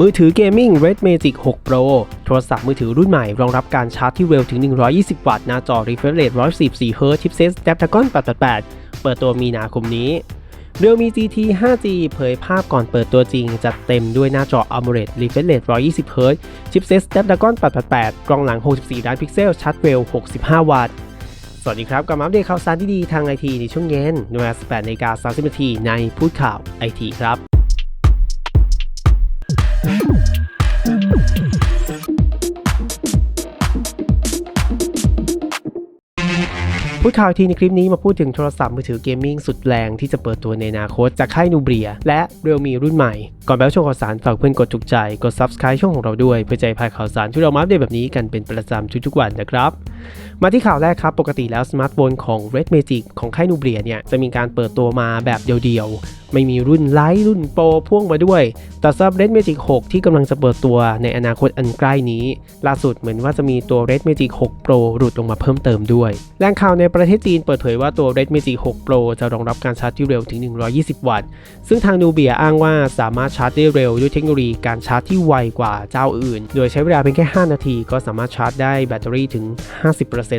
มือถือเกมมิ่ง Red Magic 6 Pro โทรศัพท์มือถือรุ่นใหม่ รองรับการชาร์จที่เร็วถึง 120 วัตต์ หน้าจอ refresh rate 144 Hz ชิปเซต Snapdragon 888 เปิดตัวมีนาคมนี้ Realme GT 5G เผยภาพก่อนเปิดตัวจริง จัดเต็มด้วยหน้าจอ AMOLED refresh rate 120 Hz ชิปเซต Snapdragon 888 กล้องหลัง 64 ล้านพิกเซลชาร์จเร็ว 65 วัตต์ สวัสดีครับกลับมาอัปเดตข่าวสารที่ดีทางไอทีในช่วงเย็นเวลา18นาฬิกา30นาทีในพูดข่าวไอทีครับ พูดข่าวทีในคลิปนี้มาพูดถึงโทรศัพท์มือถือเกมมิ่งสุดแรงที่จะเปิดตัวในอนาคตจากค่ายนูเบียและเรียวมีรุ่นใหม่ ก่อนไปรับชมข่าวสารฝากเพื่อนกดจุกใจ กด Subscribe ช่องของเราด้วย เพื่อใจพายข่าวสารที่เรามาอัปเดตแบบนี้กันเป็นประจำทุกๆวันนะครับ มาที่ข่าวแรกครับ ปกติแล้วสมาร์ทโฟนของ Red Magic ของค่ายนูเบียเนี่ย จะมีการเปิดตัวมาแบบเดียวๆ ไม่มีรุ่นไลท์รุ่นโปรพ่วงมาด้วย แต่สำหรับ Red Magic 6 ที่กำลังจะเปิดตัวในอนาคตอันใกล้นี้ ล่าสุดเหมือนว่าจะมีตัว Red Magic 6 Pro หลุดลงมาเพิ่มเติมด้วย แหล่งข่าวในประเทศจีนเปิดเผยว่าตัว Red Magic 6 Pro จะรองรับการชาร์จที่เร็วถึง 120 วัตต์ ซึ่งทางนูเบียอ้างว่าสามารถชาร์จได้เร็วด้วยเทคโนโลยีการชาร์จที่ไวกว่าเจ้าอื่น โดยใช้เวลาเพียงแค่ 5 นาที ก็สามารถชาร์จได้แบตเตอรี่ถึง 50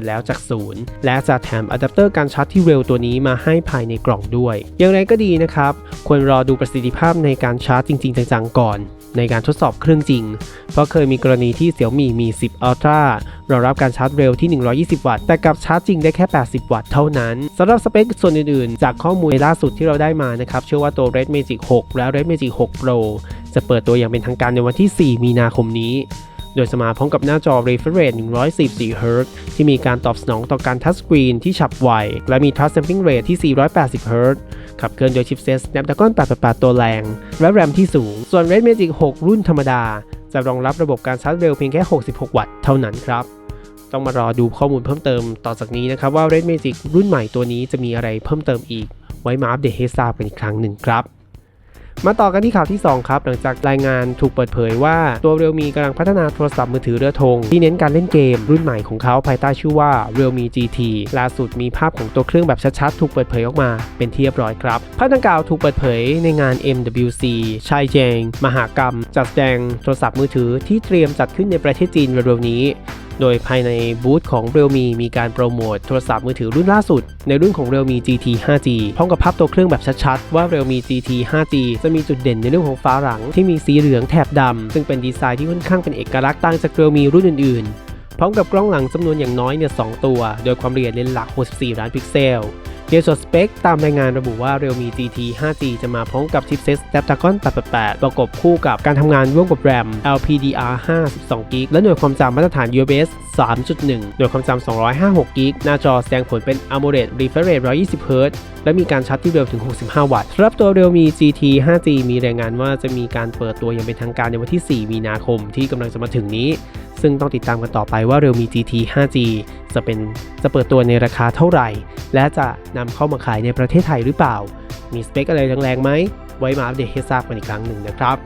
แล้วจากศูนย์และจะแถมอะแดปเตอร์การชาร์จที่เร็วตัวนี้มาให้ภายในกล่องด้วย อย่างไรก็ดีนะครับ ควรรอดูประสิทธิภาพในการชาร์จจริง ๆ จังๆ ก่อน ในการทดสอบเครื่องจริง เพราะเคยมีกรณีที่ Xiaomi มี 10 Ultra รองรับการชาร์จเร็วที่ 120 วัตต์ แต่กับชาร์จจริงได้แค่ 80 วัตต์เท่านั้น สำหรับสเปคส่วนอื่นๆ จากข้อมูลล่าสุดที่เราได้มานะครับ เชื่อว่าตัว Red Magic 6 และ Red Magic 6 Pro จะเปิดตัวอย่างเป็นทางการในวันที่ 4 มีนาคมนี้ โดยจะมาพร้อมกับหน้าจอ refresh rate 144 Hz ที่มีการตอบสนองต่อการทัชสกรีนที่ฉับไว และมี touch sampling rate ที่ 480 Hz ขับเคลื่อนโดยชิปเซต Snapdragon 888 ตัวแรง และ RAM ที่สูง ส่วน Red Magic 6 รุ่นธรรมดา จะรองรับระบบการชาร์จเร็วเพียงแค่ 66 วัตต์เท่านั้นครับต้องมารอดูข้อมูลเพิ่มเติมต่อจากนี้นะครับว่า Red Magic รุ่นใหม่ตัวนี้จะมีอะไรเพิ่มเติมอีก ไว้มาอัปเดตให้ทราบกันอีกครั้งหนึ่งครับ มาต่อกันที่ข่าวที่ 2 ครับ หลังจากรายงานถูกเปิดเผยว่าตัว Realme กำลังพัฒนาโทรศัพท์มือถือเรือธงที่เน้นการเล่นเกม รุ่นใหม่ของเขาภายใต้ชื่อว่า Realme GT ล่าสุดมีภาพของตัวเครื่องแบบชัดๆ ถูกเปิดเผยออกมา เป็นที่เรียบร้อยครับภาพดังกล่าวถูกเปิดเผยในงาน MWC ชายเจง มหากรรม จัดแสดงโทรศัพท์มือถือที่เตรียมจัดขึ้นในประเทศจีนเร็วๆนี้ โดยภายในบูธของ Realme มีการโปรโมทโทรศัพท์มือถือรุ่นล่าสุด ในรุ่นของ Realme GT 5G พร้อมกับภาพตัวเครื่องแบบชัดๆ ว่า Realme GT 5G จะมีจุดเด่นในเรื่องของฟ้าหลังที่มีสีเหลืองแถบดำ ซึ่งเป็นดีไซน์ที่ค่อนข้างเป็นเอกลักษณ์ต่างจาก Realme รุ่นอื่นๆ พร้อมกับกล้องหลังจำนวนอย่างน้อยเนี่ย 2 ตัว โดยความละเอียดเลนส์หลัก 64 ล้านพิกเซล เดียส่วนสเปคตามรายงานระบุว่า Realme GT 5G จะมาพร้อมกับชิปเซ็ต Snapdragon 888 ประกบคู่กับการทำงานร่วมกับ RAM LPDR5 12 g b และหน่วยความจำมาตรฐาน UFS 3.1 หน่วยความจำ256 g b หน้าจอแสดงผลเป็น AMOLED refresh rate 120 Hz และมีการชาร์จที่เร็วถึง 65 วัตต์สำหรับตัว Realme GT 5G มีรายงานว่าจะมีการเปิดตัวอย่างเป็นทางการในวันที่ 4 มีนาคมที่กำลังจะมาถึงนี้ ซึ่งต้องติดตามกันต่อไปว่า Realme GT 5G จะเป็นจะเปิดตัวในราคาเท่าไหร่ และจะนำเข้ามาขายในประเทศไทยหรือเปล่า มีสเปคอะไรแรงๆไหม ไว้มาอัปเดตให้ทราบกันอีกครั้งหนึ่งนะครับ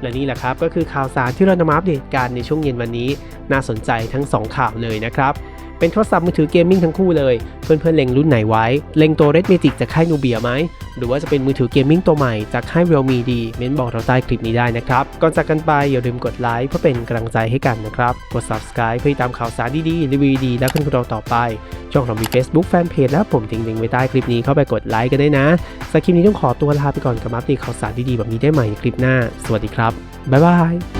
และนี่แหละครับก็คือข่าวสารที่เรานำมาอัปเดตกันในช่วงเย็นวันนี้ น่าสนใจทั้ง 2 ข่าวเลยนะครับ เป็นโทรศัพท์มือถือเกมมิ่งทั้งคู่เลย เพื่อนๆเล็งรุ่นไหนไว้ เล็งตัว Red Magic จากค่ายนูเบียไหม หรือว่าจะเป็นมือถือเกมมิ่งตัวใหม่จากค่าย Realme ดี เม้นบอกเราใต้คลิปนี้ได้นะครับ ก่อนจากกันไปอย่าลืมกดไลค์เพื่อเป็นกำลังใจให้กันนะครับ กด Subscribe เพื่อติดตามข่าวสารดีๆรีวิวดีและเพื่อนของเราต่อไป ช่องเรามี Facebook Fanpage และผมทิ้งลิงก์ไว้ใต้คลิปนี้เข้าไปกดไลค์กันได้นะสำหรับคลิปนี้ต้องขอตัวลาไปก่อนกับอัปเดตข่าวสารดีๆแบบนี้ได้ใหม่ในคลิปหน้า สวัสดีครับบ๊ายบาย